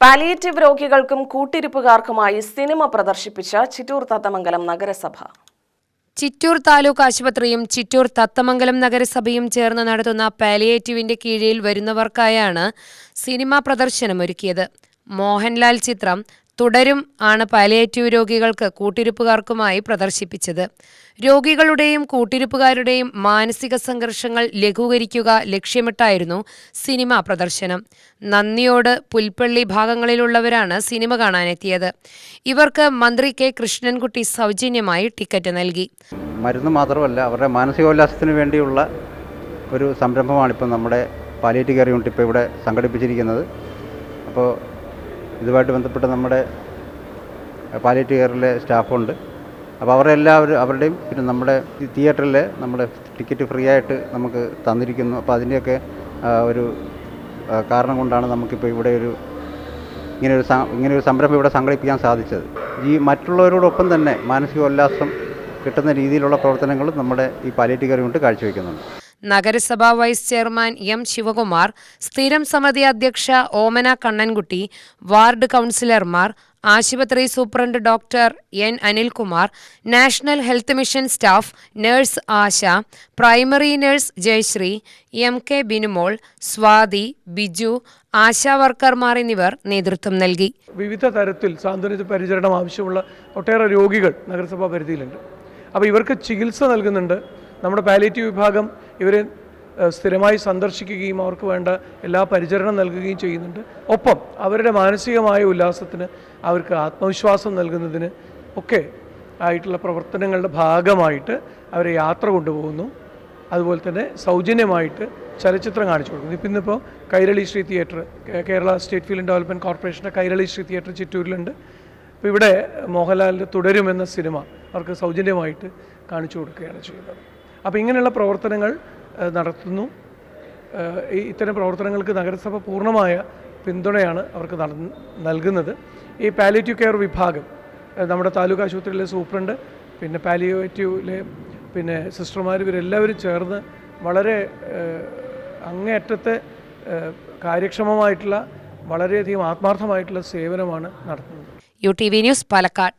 Palliative രോഗികൾക്കും കൂട്ടിരിപ്പുകാർക്കുമായി cinema പ്രദർശിപ്പിച്ച ചിറ്റൂർ തത്തമംഗലം നഗരസഭ. ചിറ്റൂർ താലൂക്ക് ആശുപത്രിയും ചിറ്റൂർ തത്തമംഗലം നഗരസഭയും ചേർന്ന് നടത്തുന്ന പാലിയേറ്റീവിന്റെ കീഴിൽ വരുന്നവർക്കായാണ് സിനിമ പ്രദർശനമൊരുക്കിയത്. മോഹൻലാൽ ചിത്രം തുടരും ആണ് പാലിയേറ്റീവ് രോഗികൾക്ക് കൂട്ടിരിപ്പുകാർക്കുമായി പ്രദർശിപ്പിച്ചത്. രോഗികളുടെയും കൂട്ടിരിപ്പുകാരുടെയും മാനസിക സംഘർഷങ്ങൾ ലഘൂകരിക്കുക ലക്ഷ്യമിട്ടായിരുന്നു സിനിമ പ്രദർശനം. നന്ദിയോട് പുൽപ്പള്ളി ഭാഗങ്ങളിലുള്ളവരാണ് സിനിമ കാണാനെത്തിയത്. ഇവർക്ക് മന്ത്രി കെ കൃഷ്ണൻകുട്ടി സൗജന്യമായി ടിക്കറ്റ് നൽകി. മരുന്ന് മാത്രമല്ല അവരുടെ മാനസികോല്ലാസത്തിന് വേണ്ടിയുള്ള ഒരു സംരംഭമാണ് സംരംഭമാണിപ്പോൾ നമ്മുടെ പാലിയേറ്റീവ് കെയർ യൂണിറ്റ് ഇപ്പോൾ ഇവിടെ സംഘടിപ്പിച്ചിരിക്കുന്നത്. അപ്പോൾ ഇതുമായിട്ട് ബന്ധപ്പെട്ട് നമ്മുടെ പാലിയേറ്റീവ് കെയറിലെ സ്റ്റാഫുണ്ട്. അപ്പോൾ അവരെ എല്ലാവരും അവരുടെയും പിന്നെ നമ്മുടെ തിയേറ്ററിൽ നമ്മുടെ ടിക്കറ്റ് ഫ്രീ ആയിട്ട് നമുക്ക് തന്നിരിക്കുന്നു. അപ്പോൾ അതിന്റെയൊക്കെ ഒരു കാരണം കൊണ്ടാണ് നമുക്കിപ്പോൾ ഇവിടെ ഒരു ഇങ്ങനെയൊരു ഇങ്ങനെയൊരു സംരംഭം ഇവിടെ സംഘടിപ്പിക്കാൻ സാധിച്ചത്. ഈ മറ്റുള്ളവരോടൊപ്പം തന്നെ മാനസികോല്ലാസം കിട്ടുന്ന രീതിയിലുള്ള പ്രവർത്തനങ്ങളും നമ്മുടെ ഈ പാലിയേറ്റീവ് കെയർ കൊണ്ട് കാഴ്ചവെക്കുന്നുണ്ട്. നഗരസഭാ വൈസ് ചെയർമാൻ എം ശിവകുമാർ സ്ഥിരം സമിതി അധ്യക്ഷ ഓമന കണ്ണൻകുട്ടി വാർഡ് കൗൺസിലർമാർ ആശുപത്രി superintendent doctor N Anilkumar national health mission staff nurse Asha primary nurse Jayasree M K Binumol Swathi Biju ASHA വർക്കർമാർ എന്നിവർ നേതൃത്വം നൽകി. വിവിധ തരത്തിൽ സാന്ത്വന പരിചരണം ആവശ്യമുള്ള ഒട്ടേറെ രോഗികൾ നഗരസഭാ പരിധിയിലുണ്ട്. അപ്പോൾ ഇവർക്ക് ചികിത്സ നൽകുന്നുണ്ട്. നമ്മുടെ പാലിയേറ്റീവ് വിഭാഗം ഇവരെ സ്ഥിരമായി സന്ദർശിക്കുകയും അവർക്ക് വേണ്ട എല്ലാ പരിചരണം നൽകുകയും ചെയ്യുന്നുണ്ട്. ഒപ്പം അവരുടെ മാനസികമായ ഉല്ലാസത്തിന് അവർക്ക് ആത്മവിശ്വാസം നൽകുന്നതിന് ഒക്കെ ആയിട്ടുള്ള പ്രവർത്തനങ്ങളുടെ ഭാഗമായിട്ട് അവരെ യാത്ര കൊണ്ടുപോകുന്നു. അതുപോലെ തന്നെ സൗജന്യമായിട്ട് ചലച്ചിത്രം കാണിച്ചു കൊടുക്കുന്നു. ഇപ്പം ഇന്നിപ്പോൾ Kairali Sree theatre Kerala state film development കോർപ്പറേഷന്റെ കൈരളി ശ്രീ തിയേറ്റർ ചിറ്റൂരിലുണ്ട്. അപ്പോൾ ഇവിടെ മോഹൻലാലിന്റെ തുടരുമെന്ന സിനിമ അവർക്ക് സൗജന്യമായിട്ട് കാണിച്ചു കൊടുക്കുകയാണ് ചെയ്യുന്നത്. അപ്പോൾ ഇങ്ങനെയുള്ള പ്രവർത്തനങ്ങൾ നടത്തുന്നു. ഇത്തരം പ്രവർത്തനങ്ങൾക്ക് നഗരസഭ പൂർണമായ പിന്തുണയാണ് അവർക്ക് നൽകുന്നത്. ഈ പാലിയേറ്റീവ് കെയർ വിഭാഗം നമ്മുടെ താലൂക്ക് ആശുപത്രിയിലെ സൂപ്രണ്ട് പിന്നെ പാലിയേറ്റീവിലെ പിന്നെ സിസ്റ്റർമാർ ഇവരെല്ലാവരും ചേർന്ന് വളരെ അങ്ങേയറ്റത്തെ കാര്യക്ഷമമായിട്ടുള്ള വളരെയധികം ആത്മാർത്ഥമായിട്ടുള്ള സേവനമാണ് നടത്തുന്നത്. U T V news Palakkad.